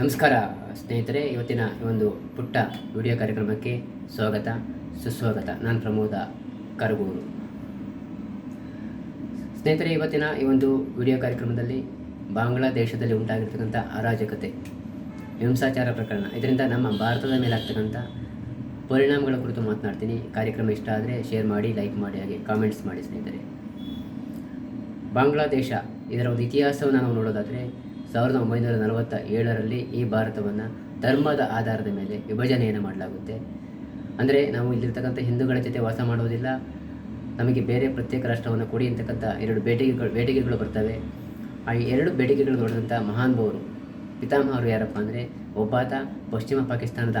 ನಮಸ್ಕಾರ, ಸ್ನೇಹಿತರೆ. ಇವತ್ತಿನ ಈ ಒಂದು ಪುಟ್ಟ ವಿಡಿಯೋ ಕಾರ್ಯಕ್ರಮಕ್ಕೆ ಸ್ವಾಗತ, ಸುಸ್ವಾಗತ. ನಾನು ಪ್ರಮೋದ ಕರಗೂರು. ಸ್ನೇಹಿತರೆ, ಇವತ್ತಿನ ಈ ಒಂದು ವಿಡಿಯೋ ಕಾರ್ಯಕ್ರಮದಲ್ಲಿ ಬಾಂಗ್ಲಾದೇಶದಲ್ಲಿ ಉಂಟಾಗಿರ್ತಕ್ಕಂಥ ಅರಾಜಕತೆ, ಹಿಂಸಾಚಾರ ಪ್ರಕರಣ. ಇದರಿಂದ ನಮ್ಮ ಭಾರತದ ಮೇಲೆ ಆಗ್ತಕ್ಕಂಥ ಪರಿಣಾಮಗಳ ಕುರಿತು ಮಾತನಾಡ್ತೀನಿ. ಕಾರ್ಯಕ್ರಮ ಇಷ್ಟ ಆದರೆ ಶೇರ್ ಮಾಡಿ ಲೈಕ್ ಮಾಡಿ, ಹಾಗೆ ಕಾಮೆಂಟ್ಸ್ ಮಾಡಿ ಸ್ನೇಹಿತರೆ. ಬಾಂಗ್ಲಾದೇಶ, ಇದರ ಒಂದು ಇತಿಹಾಸವನ್ನು ನಾವು ನೋಡೋದಾದರೆ ಸಾವಿರದ ಒಂಬೈನೂರ ನಲವತ್ತ ಏಳರಲ್ಲಿ ಈ ಭಾರತವನ್ನು ಧರ್ಮದ ಆಧಾರದ ಮೇಲೆ ವಿಭಜನೆಯನ್ನು ಮಾಡಲಾಗುತ್ತೆ. ಅಂದರೆ ನಾವು ಇಲ್ಲಿರ್ತಕ್ಕಂಥ ಹಿಂದೂಗಳ ಜೊತೆ ವಾಸ ಮಾಡುವುದಿಲ್ಲ. ನಮಗೆ ಬೇರೆ ಪ್ರತ್ಯೇಕ ರಾಷ್ಟ್ರವನ್ನು ಕೊಡಿ ಅಂತಕ್ಕಂಥ ಎರಡು ಬೇಡಿಕೆಗಳು ಬೇಡಿಕೆಗಳು ಬರ್ತವೆ. ಆ ಎರಡು ಬೇಡಿಕೆಗಳು ನೋಡಿದಂಥ ಪಿತಾಮಹ ಪಿತಾಮಹರು ಯಾರಪ್ಪ ಅಂದರೆ ಒಬ್ಬಾತ ಪಶ್ಚಿಮ ಪಾಕಿಸ್ತಾನದ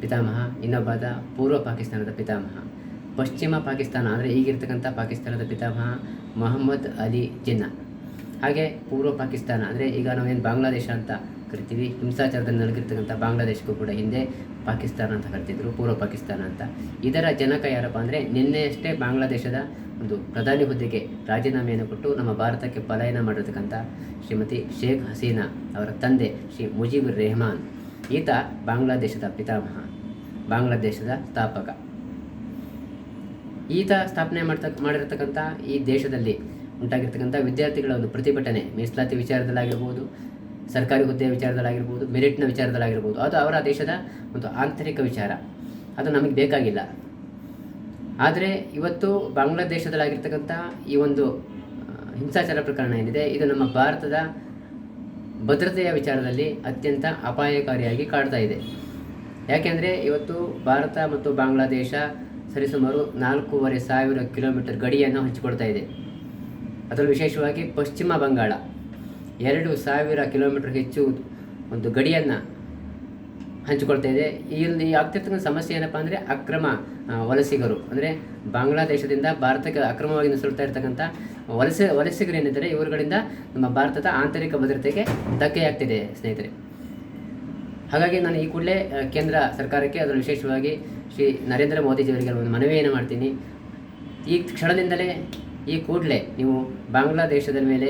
ಪಿತಾಮಹ, ಇನ್ನೊಬ್ಬಾತ ಪೂರ್ವ ಪಾಕಿಸ್ತಾನದ ಪಿತಾಮಹ. ಪಶ್ಚಿಮ ಪಾಕಿಸ್ತಾನ ಅಂದರೆ ಈಗಿರ್ತಕ್ಕಂಥ ಪಾಕಿಸ್ತಾನದ ಪಿತಾಮಹ ಮೊಹಮ್ಮದ್ ಅಲಿ ಜಿನ್ನಾ. ಹಾಗೆ ಪೂರ್ವ ಪಾಕಿಸ್ತಾನ, ಅಂದರೆ ಈಗ ನಾವೇನು ಬಾಂಗ್ಲಾದೇಶ ಅಂತ ಕರಿತೀವಿ, ಹಿಂಸಾಚಾರದಲ್ಲಿ ನಲಗಿರ್ತಕ್ಕಂಥ ಬಾಂಗ್ಲಾದೇಶಕ್ಕೂ ಕೂಡ ಹಿಂದೆ ಪಾಕಿಸ್ತಾನ ಅಂತ ಕರಿತಿದ್ರು, ಪೂರ್ವ ಪಾಕಿಸ್ತಾನ ಅಂತ. ಇದರ ಜನಕ ಯಾರಪ್ಪ ಅಂದರೆ ನಿನ್ನೆಯಷ್ಟೇ ಬಾಂಗ್ಲಾದೇಶದ ಒಂದು ಪ್ರಧಾನಿ ಹುದ್ದೆಗೆ ರಾಜೀನಾಮೆಯನ್ನು ಕೊಟ್ಟು ನಮ್ಮ ಭಾರತಕ್ಕೆ ಪಲಾಯನ ಮಾಡಿರ್ತಕ್ಕಂಥ ಶ್ರೀಮತಿ ಶೇಖ್ ಹಸೀನಾ ಅವರ ತಂದೆ ಶ್ರೀ ಮುಜೀಬುರ್ ರೆಹಮಾನ್. ಈತ ಬಾಂಗ್ಲಾದೇಶದ ಪಿತಾಮಹ, ಬಾಂಗ್ಲಾದೇಶದ ಸ್ಥಾಪಕ. ಈತ ಸ್ಥಾಪನೆ ಮಾಡ್ತಕ್ಕ ಮಾಡಿರತಕ್ಕಂಥ ಈ ದೇಶದಲ್ಲಿ ಉಂಟಾಗಿರ್ತಕ್ಕಂಥ ವಿದ್ಯಾರ್ಥಿಗಳ ಒಂದು ಪ್ರತಿಭಟನೆ, ಮೀಸಲಾತಿ ವಿಚಾರದಲ್ಲಾಗಿರ್ಬೋದು, ಸರ್ಕಾರಿ ಹುದ್ದೆಯ ವಿಚಾರದಲ್ಲಾಗಿರ್ಬೋದು, ಮೆರಿಟ್ನ ವಿಚಾರದಲ್ಲಾಗಿರ್ಬೋದು, ಅದು ಅವರ ದೇಶದ ಒಂದು ಆಂತರಿಕ ವಿಚಾರ. ಅದು ನಮಗೆ ಬೇಕಾಗಿಲ್ಲ. ಆದರೆ ಇವತ್ತು ಬಾಂಗ್ಲಾದೇಶದಲ್ಲಾಗಿರ್ತಕ್ಕಂಥ ಈ ಒಂದು ಹಿಂಸಾಚಾರ ಪ್ರಕರಣ ಏನಿದೆ, ಇದು ನಮ್ಮ ಭಾರತದ ಭದ್ರತೆಯ ವಿಚಾರದಲ್ಲಿ ಅತ್ಯಂತ ಅಪಾಯಕಾರಿಯಾಗಿ ಕಾಡ್ತಾ ಇದೆ. ಯಾಕೆಂದರೆ ಇವತ್ತು ಭಾರತ ಮತ್ತು ಬಾಂಗ್ಲಾದೇಶ ಸರಿಸುಮಾರು ನಾಲ್ಕೂವರೆ ಸಾವಿರ ಕಿಲೋಮೀಟರ್ ಗಡಿಯನ್ನು ಹಂಚಿಕೊಳ್ತಾ ಇದೆ. ಅದರಲ್ಲೂ ವಿಶೇಷವಾಗಿ ಪಶ್ಚಿಮ ಬಂಗಾಳ. ಎರಡು ಸಾವಿರ ಕಿಲೋಮೀಟರ್ ಹೆಚ್ಚು ಒಂದು ಗಡಿಯನ್ನು ಹಂಚಿಕೊಳ್ತಾ ಇದೆ. ಇಲ್ಲಿ ಆಗ್ತಿರ್ತಕ್ಕಂಥ ಸಮಸ್ಯೆ ಏನಪ್ಪ ಅಂದರೆ ಅಕ್ರಮ ವಲಸಿಗರು. ಅಂದರೆ ಬಾಂಗ್ಲಾದೇಶದಿಂದ ಭಾರತಕ್ಕೆ ಅಕ್ರಮವಾಗಿ ನುಸುಳ್ತಾ ಇರ್ತಕ್ಕಂಥ ವಲಸೆ, ವಲಸಿಗರು ಏನಿದ್ದಾರೆ, ಇವರುಗಳಿಂದ ನಮ್ಮ ಭಾರತದ ಆಂತರಿಕ ಭದ್ರತೆಗೆ ಧಕ್ಕೆಯಾಗ್ತಿದೆ ಸ್ನೇಹಿತರೆ. ಹಾಗಾಗಿ ನಾನು ಈ ಕೂಡಲೇ ಕೇಂದ್ರ ಸರ್ಕಾರಕ್ಕೆ ಅದರ ವಿಶೇಷವಾಗಿ ಶ್ರೀ ನರೇಂದ್ರ ಮೋದಿಜಿಯವರಿಗೆ ಒಂದು ಮನವಿಯನ್ನು ಮಾಡ್ತೀನಿ. ಈ ಕ್ಷಣದಿಂದಲೇ ಈ ಕೂಡಲೇ ನೀವು ಬಾಂಗ್ಲಾದೇಶದ ಮೇಲೆ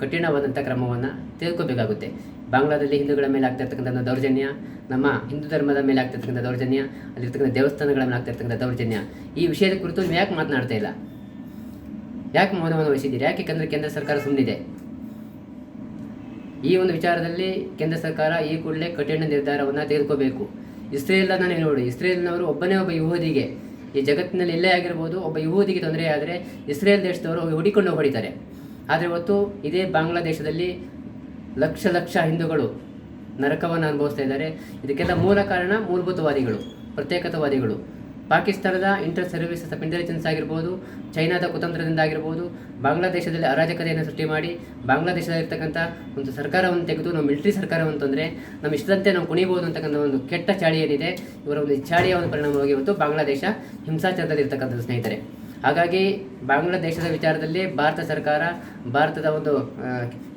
ಕಠಿಣವಾದಂಥ ಕ್ರಮವನ್ನು ತೆಗೆದುಕೋಬೇಕಾಗುತ್ತೆ ಬಾಂಗ್ಲಾದಲ್ಲಿ ಹಿಂದೂಗಳ ಮೇಲೆ ಆಗ್ತಿರ್ತಕ್ಕಂಥ ದೌರ್ಜನ್ಯ, ನಮ್ಮ ಹಿಂದೂ ಧರ್ಮದ ಮೇಲೆ ಆಗ್ತಿರ್ತಕ್ಕಂಥ ದೌರ್ಜನ್ಯ, ಅಲ್ಲಿರ್ತಕ್ಕಂಥ ದೇವಸ್ಥಾನಗಳ ಮೇಲೆ ಆಗ್ತಿರ್ತಕ್ಕಂಥ ದೌರ್ಜನ್ಯ, ಈ ವಿಷಯದ ಕುರಿತು ನೀವು ಯಾಕೆ ಮಾತನಾಡ್ತಾ ಇಲ್ಲ? ಯಾಕೆ ಮೌನವನ್ನು ವಹಿಸಿದ್ದೀರಿ? ಯಾಕೆ ಯಾಕಂದರೆ ಕೇಂದ್ರ ಸರ್ಕಾರ ಸುಮ್ಮನಿದೆ ಈ ಒಂದು ವಿಚಾರದಲ್ಲಿ ಕೇಂದ್ರ ಸರ್ಕಾರ ಈ ಕೂಡಲೇ ಕಠಿಣ ನಿರ್ಧಾರವನ್ನು ತೆಗೆದುಕೋಬೇಕು. ಇಸ್ರೇಲ್ನ ನಾನು ನೋಡಿ, ಇಸ್ರೇಲ್ನವರು ಒಬ್ಬನೇ ಒಬ್ಬ ಯಹೂದಿಗೆ ಈ ಜಗತ್ತಿನಲ್ಲಿ ಎಲ್ಲೇ ಆಗಿರ್ಬೋದು, ಒಬ್ಬ ಯಹೂದಿಗೆ ತೊಂದರೆ ಆದರೆ ಇಸ್ರೇಲ್ ದೇಶದವರು ಹುಡಿಕೊಂಡು ಹೊಡಿತಾರೆ ಆದರೆ ಇವತ್ತು ಇದೇ ಬಾಂಗ್ಲಾದೇಶದಲ್ಲಿ ಲಕ್ಷ ಲಕ್ಷ ಹಿಂದೂಗಳು ನರಕವನ್ನು ಅನುಭವಿಸ್ತಾ ಇದ್ದಾರೆ. ಇದಕ್ಕೆಲ್ಲ ಮೂಲ ಕಾರಣ ಮೂಲಭೂತವಾದಿಗಳು, ಪ್ರತ್ಯೇಕತಾವಾದಿಗಳು. ಪಾಕಿಸ್ತಾನದ ಇಂಟರ್ ಸರ್ವಿಸಸ್ ಆಫ್ ಇಂಟೆಲಿಜೆನ್ಸ್ ಆಗಿರ್ಬೋದು, ಚೈನಾದ ಕುತಂತ್ರದಿಂದ ಆಗಿರ್ಬೋದು, ಬಾಂಗ್ಲಾದೇಶದಲ್ಲಿ ಅರಾಜಕತೆಯನ್ನು ಸೃಷ್ಟಿ ಮಾಡಿ, ಬಾಂಗ್ಲಾದೇಶದಲ್ಲಿರ್ತಕ್ಕಂಥ ಒಂದು ಸರ್ಕಾರವನ್ನು ತೆಗೆದು ನಾವು ಮಿಲಿಟರಿ ಸರ್ಕಾರವನ್ನು ತಂದರೆ ನಮ್ಮ ಇಷ್ಟದಂತೆ ನಾವು ಕುಣಿಬೋದು ಅಂತಕ್ಕಂಥ ಒಂದು ಕೆಟ್ಟ ಚಾಳಿ ಏನಿದೆ, ಇವರ ಒಂದು ಚಾಳಿಯ ಒಂದು ಪರಿಣಾಮವಾಗಿ ಇವತ್ತು ಬಾಂಗ್ಲಾದೇಶ ಹಿಂಸಾಚಾರದಲ್ಲಿ ಇರ್ತಕ್ಕಂಥದ್ದು ಸ್ನೇಹಿತರೆ. ಹಾಗಾಗಿ ಬಾಂಗ್ಲಾದೇಶದ ವಿಚಾರದಲ್ಲಿ ಭಾರತ ಸರ್ಕಾರ, ಭಾರತದ ಒಂದು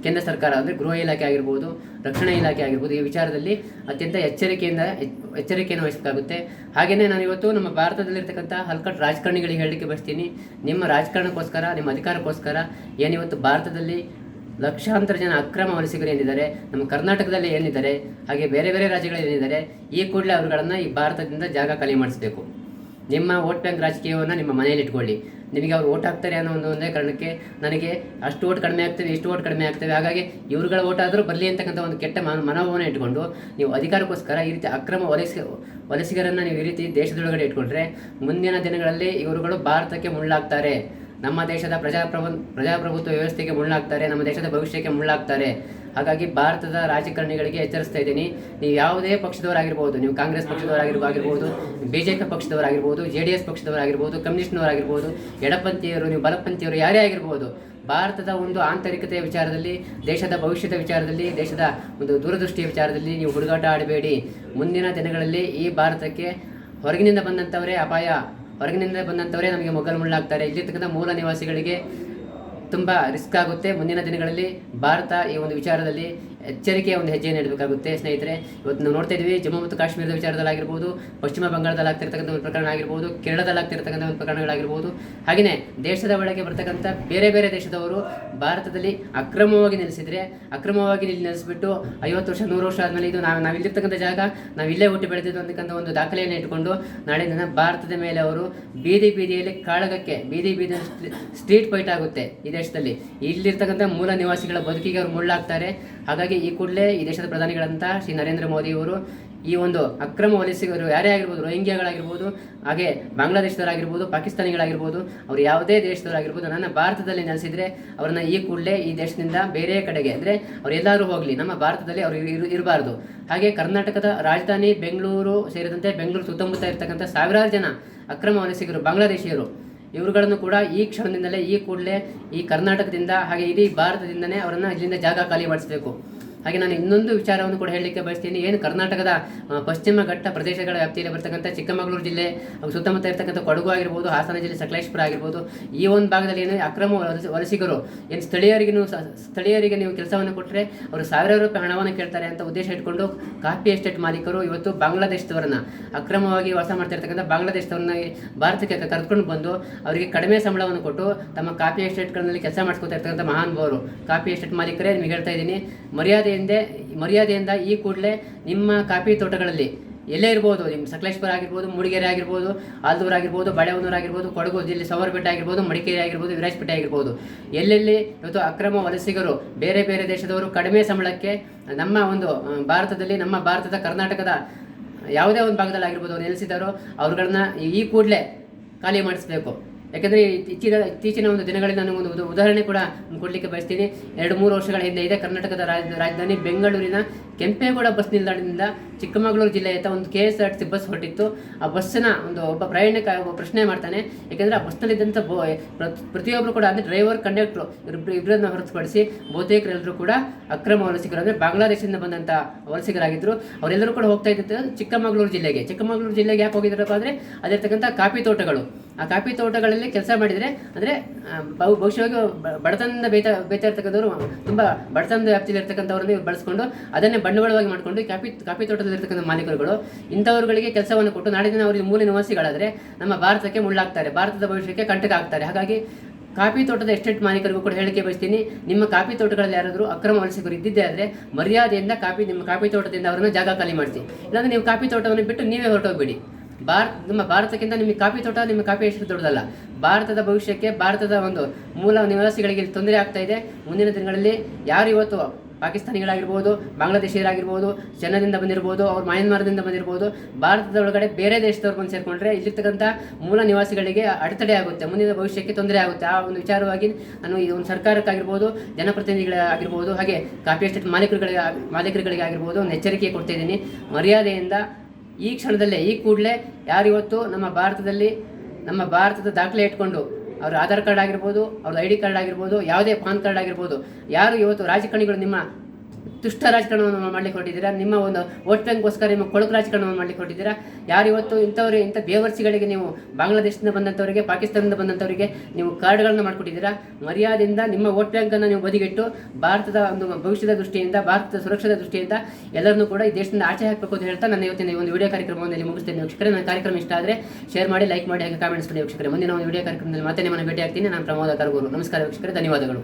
ಕೇಂದ್ರ ಸರ್ಕಾರ ಅಂದರೆ ಗೃಹ ಇಲಾಖೆ ಆಗಿರ್ಬೋದು, ರಕ್ಷಣಾ ಇಲಾಖೆ ಆಗಿರ್ಬೋದು, ಈ ವಿಚಾರದಲ್ಲಿ ಅತ್ಯಂತ ಎಚ್ಚರಿಕೆಯಿಂದ ಎಚ್- ಎಚ್ಚರಿಕೆಯನ್ನು ವಹಿಸಬೇಕಾಗುತ್ತೆ. ಹಾಗೆಯೇ ನಾನು ಇವತ್ತು ನಮ್ಮ ಭಾರತದಲ್ಲಿರ್ತಕ್ಕಂಥ ಹಲ್ಕಟ್ ರಾಜಕಾರಣಿಗಳಿಗೆ ಹೇಳಲಿಕ್ಕೆ ಬಯಸ್ತೀನಿ. ನಿಮ್ಮ ರಾಜಕಾರಣಕ್ಕೋಸ್ಕರ, ನಿಮ್ಮ ಅಧಿಕಾರಕ್ಕೋಸ್ಕರ ಏನಿವತ್ತು ಭಾರತದಲ್ಲಿ ಲಕ್ಷಾಂತರ ಜನ ಅಕ್ರಮ ವಲಸಿಗರು ಏನಿದ್ದಾರೆ, ನಮ್ಮ ಕರ್ನಾಟಕದಲ್ಲಿ ಏನಿದ್ದಾರೆ, ಹಾಗೆ ಬೇರೆ ಬೇರೆ ರಾಜ್ಯಗಳಲ್ಲಿ ಏನಿದ್ದಾರೆ, ಈ ಕೂಡಲೇ ಅವರುಗಳನ್ನು ಈ ಭಾರತದಿಂದ ಜಾಗ ಖಾಲಿ ಮಾಡಿಸಬೇಕು. ನಿಮ್ಮ ವೋಟ್ ಬ್ಯಾಂಕ್ ರಾಜಕೀಯವನ್ನು ನಿಮ್ಮ ಮನೆಯಲ್ಲಿ ಇಟ್ಕೊಳ್ಳಿ. ನಿಮಗೆ ಅವ್ರು ಓಟ್ ಹಾಕ್ತಾರೆ ಅನ್ನೋ ಒಂದು ಒಂದೇ ಕಾರಣಕ್ಕೆ ನನಗೆ ಅಷ್ಟು ಓಟ್ ಕಡಿಮೆ ಆಗ್ತದೆ, ಇಷ್ಟು ಓಟ್ ಕಡಿಮೆ ಆಗ್ತವೆ. ಹಾಗಾಗಿ ಇವ್ರುಗಳ ಓಟ್ ಆದರೂ ಬರಲಿ ಅಂತಕ್ಕಂಥ ಒಂದು ಕೆಟ್ಟ ಮನ ಮನೋಭಾವನೆ ಇಟ್ಕೊಂಡು ನೀವು ಅಧಿಕಾರಕ್ಕೋಸ್ಕರ ಈ ರೀತಿ ಅಕ್ರಮ ವಲಸಿ ವಲಸಿಗರನ್ನು ನೀವು ಈ ರೀತಿ ದೇಶದೊಳಗಡೆ ಇಟ್ಕೊಂಡ್ರೆ ಮುಂದಿನ ದಿನಗಳಲ್ಲಿ ಇವರುಗಳು ಭಾರತಕ್ಕೆ ಮುಳ್ಳಾಗ್ತಾರೆ. ನಮ್ಮ ದೇಶದ ಪ್ರಜಾಪ್ರಭು ಪ್ರಜಾಪ್ರಭುತ್ವ ವ್ಯವಸ್ಥೆಗೆ ಮುಳ್ಳಾಗ್ತಾರೆ, ನಮ್ಮ ದೇಶದ ಭವಿಷ್ಯಕ್ಕೆ ಮುಳ್ಳಾಗ್ತಾರೆ. ಹಾಗಾಗಿ ಭಾರತದ ರಾಜಕಾರಣಿಗಳಿಗೆ ಎಚ್ಚರಿಸ್ತಾ ಇದ್ದೀನಿ. ನೀವು ಯಾವುದೇ ಪಕ್ಷದವರಾಗಿರ್ಬೋದು, ನೀವು ಕಾಂಗ್ರೆಸ್ ಪಕ್ಷದವರಾಗಿರ್ಬೋದು ಬಿ ಜೆ ಪಿ ಪಕ್ಷದವರಾಗಿರ್ಬೋದು, ಜೆ ಡಿ ಎಸ್ ಪಕ್ಷದವರಾಗಿರ್ಬೋದು, ಕಮ್ಯುನಿಸ್ಟ್ನವರಾಗಿರ್ಬೋದು, ಎಡಪಂಥೀಯರು, ನೀವು ಬಲಪಂಥೀಯರು ಯಾರೇ ಆಗಿರ್ಬೋದು, ಭಾರತದ ಒಂದು ಆಂತರಿಕತೆಯ ವಿಚಾರದಲ್ಲಿ, ದೇಶದ ಭವಿಷ್ಯದ ವಿಚಾರದಲ್ಲಿ, ದೇಶದ ಒಂದು ದೂರದೃಷ್ಟಿಯ ವಿಚಾರದಲ್ಲಿ ನೀವು ಹುಡುಗಾಟ ಆಡಬೇಡಿ. ಮುಂದಿನ ದಿನಗಳಲ್ಲಿ ಈ ಭಾರತಕ್ಕೆ ಹೊರಗಿನಿಂದ ಬಂದಂಥವರೇ ಅಪಾಯ. ಹೊರಗಿನಿಂದ ಬಂದಂಥವರೇ ನಮಗೆ ಮೊಗಲು ಮುಳ್ಳಾಗ್ತಾರೆ ಇಲ್ಲಿರ್ತಕ್ಕಂಥ ಮೂಲ ನಿವಾಸಿಗಳಿಗೆ ತುಂಬ ರಿಸ್ಕ್ ಆಗುತ್ತೆ. ಮುಂದಿನ ದಿನಗಳಲ್ಲಿ ಭಾರತ ಈ ಒಂದು ವಿಚಾರದಲ್ಲಿ ಎಚ್ಚರಿಕೆಯ ಒಂದು ಹೆಜ್ಜೆಯನ್ನು ಇಡಬೇಕಾಗುತ್ತೆ. ಸ್ನೇಹಿತರೆ, ಇವತ್ತು ನಾವು ನೋಡ್ತಾ ಇದ್ದೀವಿ, ಜಮ್ಮು ಮತ್ತು ಕಾಶ್ಮೀರದ ವಿಚಾರದಲ್ಲಾಗಿರ್ಬೋದು ಪಶ್ಚಿಮ ಬಂಗಾಳದಲ್ಲಿ ಆಗ್ತಿರ್ತಕ್ಕಂಥ ಒಂದು ಪ್ರಕರಣ ಆಗಿರ್ಬೋದು, ಕೇರಳದಲ್ಲಿ ಆಗ್ತಿರ್ತಕ್ಕಂಥ ಒಂದು ಪ್ರಕರಣಗಳಾಗಿರ್ಬೋದು ಹಾಗೆಯೇ ದೇಶದ ಒಳಗೆ ಬರ್ತಕ್ಕಂಥ ಬೇರೆ ಬೇರೆ ದೇಶದವರು ಭಾರತದಲ್ಲಿ ಅಕ್ರಮವಾಗಿ ನೆಲೆಸಿದ್ರೆ, ಅಕ್ರಮವಾಗಿ ಇಲ್ಲಿ ನೆಲೆಸಿಬಿಟ್ಟು ಐವತ್ತು ವರ್ಷ, ನೂರು ವರ್ಷ ಆದಮೇಲೆ ಇದು ನಾವು ನಾವಿಲ್ಲಿರ್ತಕ್ಕಂಥ ಜಾಗ, ನಾವು ಇಲ್ಲೇ ಹುಟ್ಟಿ ಬೆಳೆದಿದ್ದು ಅಂತಕ್ಕಂಥ ಒಂದು ದಾಖಲೆಯನ್ನು ಇಟ್ಕೊಂಡು ನಾಳೆ ನನ್ನ ಭಾರತದ ಮೇಲೆ ಅವರು ಬೀದಿ ಬೀದಿಯಲ್ಲಿ ಕಾಳಗಕ್ಕೆ, ಬೀದಿ ಬೀದಿ ಸ್ಟ್ರೀಟ್ ಫೈಟ್ ಆಗುತ್ತೆ ಈ ದೇಶದಲ್ಲಿ. ಇಲ್ಲಿರ್ತಕ್ಕಂಥ ಮೂಲ ನಿವಾಸಿಗಳ ಬದುಕಿಗೆ ಅವರು ಮುಳ್ಳಾಗ್ತಾರೆ. ಹಾಗಾಗಿ ಈ ಕೂಡಲೇ ಈ ದೇಶದ ಪ್ರಧಾನಿಗಳಂತ ಶ್ರೀ ನರೇಂದ್ರ ಮೋದಿಯವರು ಈ ಒಂದು ಅಕ್ರಮ ವಲಸಿಗರು ಯಾರೇ ಆಗಿರ್ಬೋದು, ರೋಹಿಂಗ್ಯಾಗಳಾಗಿರ್ಬೋದು, ಹಾಗೆ ಬಾಂಗ್ಲಾದೇಶದವರಾಗಿರ್ಬೋದು, ಪಾಕಿಸ್ತಾನಿಗಳಾಗಿರ್ಬೋದು, ಅವರು ಯಾವುದೇ ದೇಶದವರಾಗಿರ್ಬೋದು, ನನ್ನ ಭಾರತದಲ್ಲಿ ನೆಲೆಸಿದರೆ ಅವರನ್ನು ಈ ಕೂಡಲೇ ಈ ದೇಶದಿಂದ ಬೇರೆ ಕಡೆಗೆ, ಅಂದರೆ ಅವರೆಲ್ಲರೂ ಹೋಗಲಿ, ನಮ್ಮ ಭಾರತದಲ್ಲಿ ಅವರು ಇರಬಾರ್ದು. ಹಾಗೆ ಕರ್ನಾಟಕದ ರಾಜಧಾನಿ ಬೆಂಗಳೂರು ಸೇರಿದಂತೆ ಬೆಂಗಳೂರು ಸುತ್ತಮುತ್ತ ಇರತಕ್ಕಂಥ ಸಾವಿರಾರು ಜನ ಅಕ್ರಮ ವಲಸಿಗರು, ಬಾಂಗ್ಲಾದೇಶಿಯರು ಇವುಗಳನ್ನು ಕೂಡ ಈ ಕ್ಷಣದಿಂದಲೇ, ಈ ಕೂಡಲೇ ಈ ಕರ್ನಾಟಕದಿಂದ, ಹಾಗೆ ಇಡೀ ಭಾರತದಿಂದನೇ ಅವರನ್ನು ಇಲ್ಲಿಂದ ಜಾಗ ಖಾಲಿ ಮಾಡಿಸಬೇಕು. ಹಾಗೆ ನಾನು ಇನ್ನೊಂದು ವಿಚಾರವನ್ನು ಕೂಡ ಹೇಳಲಿಕ್ಕೆ ಬಯಸ್ತೀನಿ. ಏನು ಕರ್ನಾಟಕದ ಪಶ್ಚಿಮ ಘಟ್ಟ ಪ್ರದೇಶಗಳ ವ್ಯಾಪ್ತಿಯಲ್ಲಿ ಬರ್ತಕ್ಕಂಥ ಚಿಕ್ಕಮಗಳೂರು ಜಿಲ್ಲೆ ಸುತ್ತಮುತ್ತ ಇರ್ತಕ್ಕಂಥ ಕೊಡಗು ಆಗಿರ್ಬೋದು, ಹಾಸನ ಜಿಲ್ಲೆ ಸಕಲೇಶ್ಪುರ ಆಗಿರ್ಬೋದು, ಈ ಒಂದು ಭಾಗದಲ್ಲಿ ಏನು ಅಕ್ರಮ ವಲಸೆ- ವಲಸಿಗರು, ಏನು ಸ್ಥಳೀಯರಿಗೆ ನೀವು ಸ್ಥಳೀಯರಿಗೆ ನೀವು ಕೆಲಸವನ್ನು ಕೊಟ್ಟರೆ ಅವರು ಸಾವಿರಾರು ರೂಪಾಯಿ ಹಣವನ್ನು ಕೇಳ್ತಾರೆ ಅಂತ ಉದ್ದೇಶ ಇಟ್ಕೊಂಡು ಕಾಫಿ ಎಸ್ಟೇಟ್ ಮಾಲೀಕರು ಇವತ್ತು ಬಾಂಗ್ಲಾದೇಶದವರನ್ನ ಅಕ್ರಮವಾಗಿ ವಾಸ ಮಾಡ್ತಿರ್ತಕ್ಕಂಥ ಬಾಂಗ್ಲಾದೇಶದವ್ರನ್ನ ಭಾರತಕ್ಕೆ ಕರ್ಕೊಂಡು ಬಂದು ಅವರಿಗೆ ಕಡಿಮೆ ಸಂಬಳವನ್ನು ಕೊಟ್ಟು ತಮ್ಮ ಕಾಫಿ ಎಸ್ಟೇಟ್ಗಳಲ್ಲಿ ಕೆಲಸ ಮಾಡಿಸ್ಕೊತಾ ಇರ್ತಕ್ಕಂಥ ಮಹಾನುಭಾವರು ಕಾಫಿ ಎಸ್ಟೇಟ್ ಮಾಲೀಕರೇ, ನಿಮಗೆ ಹೇಳ್ತಾ ಇದ್ದೀನಿ ಮರ್ಯಾದೆಯಿಂದ ಮರ್ಯಾದೆಯಿಂದ ಈ ಕೂಡಲೇ ನಿಮ್ಮ ಕಾಫಿ ತೋಟಗಳಲ್ಲಿ ಎಲ್ಲೇ ಇರ್ಬೋದು ನಿಮ್ಮ ಸಕಲೇಶ್ಪುರ ಆಗಿರ್ಬೋದು, ಮೂಡಿಗೆರೆ ಆಗಿರ್ಬೋದು, ಆಲ್ದೂರು ಆಗಿರ್ಬೋದು, ಬಾಳೆಹೊನ್ನೂರು ಆಗಿರ್ಬೋದು, ಕೊಡಗು ಜಿಲ್ಲೆ ಸವರ್ಬೆಟ್ಟೆ ಆಗಿರ್ಬೋದು, ಮಡಿಕೇರಿ ಆಗಿರ್ಬೋದು, ವಿರಾಜಪೇಟೆ ಆಗಿರ್ಬೋದು. ಎಲ್ಲೆಲ್ಲಿ ಇವತ್ತು ಅಕ್ರಮ ವಲಸಿಗರು ಬೇರೆ ಬೇರೆ ದೇಶದವರು ಕಡಿಮೆ ಸಂಬಳಕ್ಕೆ ನಮ್ಮ ಒಂದು ಭಾರತದಲ್ಲಿ, ನಮ್ಮ ಭಾರತದ ಕರ್ನಾಟಕದ ಯಾವುದೇ ಒಂದು ಭಾಗದಲ್ಲಿ ಆಗಿರ್ಬೋದು ಅವ್ರು ಅವ್ರುಗಳನ್ನ ಈ ಕೂಡಲೇ ಖಾಲಿ ಮಾಡಿಸ್ಬೇಕು. ಯಾಕಂದರೆ ಇತ್ತೀಚಿನ ಇತ್ತೀಚಿನ ಒಂದು ದಿನಗಳಲ್ಲಿ ನಾನು ಒಂದು ಉದಾಹರಣೆ ಕೂಡ ಕೊಡಲಿಕ್ಕೆ ಬಯಸ್ತೀನಿ. ಎರಡು ಮೂರು ವರ್ಷಗಳ ಹಿಂದೆ ಇದೆ ಕರ್ನಾಟಕದ ರಾಜ ರಾಜಧಾನಿ ಬೆಂಗಳೂರಿನ ಕೆಂಪೇಗೌಡ ಬಸ್ ನಿಲ್ದಾಣದಿಂದ ಚಿಕ್ಕಮಗಳೂರು ಜಿಲ್ಲೆಯತ್ತ ಒಂದು K S R T C bus ಹೊರಟಿತ್ತು. ಆ ಬಸ್ಸನ್ನ ಒಂದು ಒಬ್ಬ ಪ್ರಯಾಣಿಕ ಒಬ್ಬ ಪ್ರಶ್ನೆ ಮಾಡ್ತಾನೆ. ಯಾಕೆಂದ್ರೆ ಆ ಬಸ್ನಲ್ಲಿದ್ದಂಥ ಬೋ ಪ್ರತ್- ಪ್ರತಿಯೊಬ್ಬರು ಕೂಡ ಅಂದರೆ ಡ್ರೈವರ್, ಕಂಡಕ್ಟ್ರು ಇಬ್ಬರು ಇಬ್ಬರನ್ನ ಹೊರತುಪಡಿಸಿ ಬಹುತೇಕರೆಲ್ಲರೂ ಕೂಡ ಅಕ್ರಮ ವಲಸಿಗರು ಅಂದರೆ ಬಾಂಗ್ಲಾದೇಶದಿಂದ ಬಂದಂಥ ವಲಸಿಗರಾಗಿದ್ದರು ಅವರೆಲ್ಲರೂ ಕೂಡ ಹೋಗ್ತಾ ಇದ್ದಂಥ ಚಿಕ್ಕಮಗಳೂರು ಜಿಲ್ಲೆಗೆ. ಚಿಕ್ಕಮಗಳೂರು ಜಿಲ್ಲೆಗೆ ಯಾಕೆ ಹೋಗಿದ್ರಪ್ಪ ಅಂದರೆ ಅಲ್ಲಿರ್ತಕ್ಕಂಥ ಕಾಫಿ ತೋಟಗಳು. ಆ ಕಾಫಿ ತೋಟಗಳಲ್ಲಿ ಕೆಲಸ ಮಾಡಿದರೆ ಅಂದರೆ ಬಹು ಬಹುಶಃ ಬ- ಬಡತನದಿಂದ ಬೇತ ಬೇತಾ ಇರ್ತಕ್ಕಂಥವ್ರು ತುಂಬ ಬಡತನದ ವ್ಯಾಪ್ತಿಯಲ್ಲಿ ಇರ್ತಕ್ಕಂಥವ್ರನ್ನ ಬಳಸ್ಕೊಂಡು ಅದನ್ನೇ ಬಂಡವಾಳವಾಗಿ ಮಾಡಿಕೊಂಡು ಕಾಫಿ ಕಾಫಿ ತೋಟದಲ್ಲಿರ್ತಕ್ಕಂಥ ಮಾಲೀಕರುಗಳು, ಇಂಥವರುಗಳಿಗೆ ಕೆಲಸವನ್ನು ಕೊಟ್ಟು ನಾಡಿನ ಅವರಿಗೆ ಮೂಲ ನಿವಾಸಿಗಳಾದರೆ ನಮ್ಮ ಭಾರತಕ್ಕೆ ಮುಳ್ಳಾಗ್ತಾರೆ, ಭಾರತದ ಭವಿಷ್ಯಕ್ಕೆ ಕಂಟಕ ಆಗ್ತಾರೆ ಹಾಗಾಗಿ ಕಾಫಿ ತೋಟದ ಎಸ್ಟೇಟ್ ಮಾಲೀಕರಿಗೂ ಕೂಡ ಹೇಳಿಕೆ ಬಯಸ್ತೀನಿ, ನಿಮ್ಮ ಕಾಫಿ ತೋಟಗಳಲ್ಲಿ ಯಾರಾದರೂ ಅಕ್ರಮ ವಲಸಿಗರು ಇದ್ದಿದ್ದೇ ಆದರೆ ಮರ್ಯಾದೆಯಿಂದ ಕಾಫಿ, ನಿಮ್ಮ ಕಾಫಿ ತೋಟದಿಂದ ಅವರನ್ನು ಜಾಗ ಖಾಲಿ ಮಾಡಿಸಿ. ಇಲ್ಲಾಂದರೆ ನೀವು ಕಾಫಿ ತೋಟವನ್ನು ಬಿಟ್ಟು ನೀವೇ ಹೊರಟೋಗ್ಬಿಡಿ. ಭಾರತ, ನಮ್ಮ ಭಾರತಕ್ಕಿಂತ ನಿಮಗೆ ಕಾಫಿ ತೋಟ, ನಿಮ್ಮ ಕಾಫಿ ಎಷ್ಟು ದೊಡ್ಡದಲ್ಲ. ಭಾರತದ ಭವಿಷ್ಯಕ್ಕೆ ಭಾರತದ ಒಂದು ಮೂಲ ನಿವಾಸಿಗಳಿಗೆ ತೊಂದರೆ ಆಗ್ತಾ ಇದೆ. ಮುಂದಿನ ದಿನಗಳಲ್ಲಿ ಯಾರು ಇವತ್ತು ಪಾಕಿಸ್ತಾನಿಗಳಾಗಿರ್ಬೋದು, ಬಾಂಗ್ಲಾದೇಶಿಯರಾಗಿರ್ಬೋದು ಚೈನಾದಿಂದ ಬಂದಿರ್ಬೋದು, ಅವ್ರು ಮಯನ್ಮಾರದಿಂದ ಬಂದಿರ್ಬೋದು ಭಾರತದ ಒಳಗಡೆ ಬೇರೆ ದೇಶದವ್ರು ಬಂದು ಸೇರಿಕೊಂಡ್ರೆ ಇಲ್ಲಿರ್ತಕ್ಕಂಥ ಮೂಲ ನಿವಾಸಿಗಳಿಗೆ ಅಡೆತಡೆ ಆಗುತ್ತೆ, ಮುಂದಿನ ಭವಿಷ್ಯಕ್ಕೆ ತೊಂದರೆ ಆಗುತ್ತೆ. ಆ ಒಂದು ವಿಚಾರವಾಗಿ ನಾನು ಈ ಒಂದು ಸರ್ಕಾರಕ್ಕಾಗಿರ್ಬೋದು ಜನಪ್ರತಿನಿಧಿಗಳಾಗಿರ್ಬೋದು ಹಾಗೆ ಕಾಫಿ ಎಸ್ಟೇಟ್ ಮಾಲೀಕರುಗಳಿಗೆ ಮಾಲೀಕರುಗಳಿಗೆ ಆಗಿರ್ಬೋದು ಒಂದು ಎಚ್ಚರಿಕೆ ಕೊಡ್ತಾ ಇದ್ದೀನಿ. ಮರ್ಯಾದೆಯಿಂದ ಈ ಕ್ಷಣದಲ್ಲೇ, ಈ ಕೂಡಲೇ ಯಾರಿವತ್ತು ನಮ್ಮ ಭಾರತದಲ್ಲಿ, ನಮ್ಮ ಭಾರತದ ದಾಖಲೆ ಇಟ್ಕೊಂಡು ಅವ್ರ ಆಧಾರ್ ಕಾರ್ಡ್ ಆಗಿರ್ಬೋದು ಅವ್ರದ್ದು ಐ ಡಿ ಕಾರ್ಡ್ ಆಗಿರ್ಬೋದು, ಯಾವುದೇ ಪಾನ್ ಕಾರ್ಡ್ ಆಗಿರ್ಬೋದು, ಯಾರು ಇವತ್ತು ರಾಜಕಾರಣಿಗಳು ನಿಮ್ಮ ತುಷ್ಟ ರಾಜಕಾರಣವನ್ನು ಮಾಡಲಿಕ್ಕೆ ಹೊರಟಿದ್ದೀರಾ ನಿಮ್ಮ ಒಂದು ವೋಟ್ ಬ್ಯಾಂಕ್ಗೋಸ್ಕರ ನಿಮ್ಮ ಕೊಳಕು ರಾಜಕಾರಣವನ್ನು ಮಾಡಲಿಕ್ಕೆ ಹೊರಟಿದ್ದೀರಾ ಯಾರು ಇವತ್ತು ಇಂಥವ್ರು, ಇಂಥ ಬೇವರ್ಸಿಗಳಿಗೆ ನೀವು ಬಾಂಗ್ಲಾದೇಶದಿಂದ ಬಂದಂಥವರಿಗೆ, ಪಾಕಿಸ್ತಾನದಿಂದ ಬಂದಂಥವರಿಗೆ ನೀವು ಕಾರ್ಡ್ಗಳನ್ನು ಮಾಡಿಕೊಟ್ಟಿದ್ದೀರಾ? ಮರ್ಯಾದೆಯಿಂದ ನಿಮ್ಮ ವೋಟ್ ಬ್ಯಾಂಕನ್ನು ನೀವು ಬದಿಗಿಟ್ಟು ಭಾರತದ ಒಂದು ಭವಿಷ್ಯದ ದೃಷ್ಟಿಯಿಂದ, ಭಾರತದ ಸುರಕ್ಷತೆ ದೃಷ್ಟಿಯಿಂದ ಎಲ್ಲರನ್ನೂ ಕೂಡ ಈ ದೇಶದಿಂದ ಆಚೆ ಹಾಕಬೇಕು ಅಂತ ಹೇಳ್ತಾ ನನ್ನ ಇವತ್ತಿನ ಒಂದು ವಿಡಿಯೋ ಕಾರ್ಯಕ್ರಮವನ್ನು ಇಲ್ಲಿ ಮುಗಿಸ್ತೇನೆ. ವೀಕ್ಷಕರೇ, ನನ್ನ ಕಾರ್ಯಕ್ರಮ ಇಷ್ಟ ಆದರೆ ಶೇರ್ ಮಾಡಿ ಲೈಕ್ ಮಾಡಿ, ಹಾಗೆ ಕಾಮೆಂಟ್ಸ್ ಮಾಡಿ ವೀಕ್ಷಕರೇ. ಮುಂದಿನ ಒಂದು ವಿಡಿಯೋ ಕಾರ್ಯಕ್ರಮದಲ್ಲಿ ಮತ್ತೆ ನಿಮ್ಮನ್ನು ಭೇಟಿ ಆಗ್ತೀನಿ ನಾನು ಪ್ರಮೋದ ಕರ್ಗೂರು. ನಮಸ್ಕಾರ ವೀಕ್ಷಕರೇ, ಧನ್ಯವಾದಗಳು.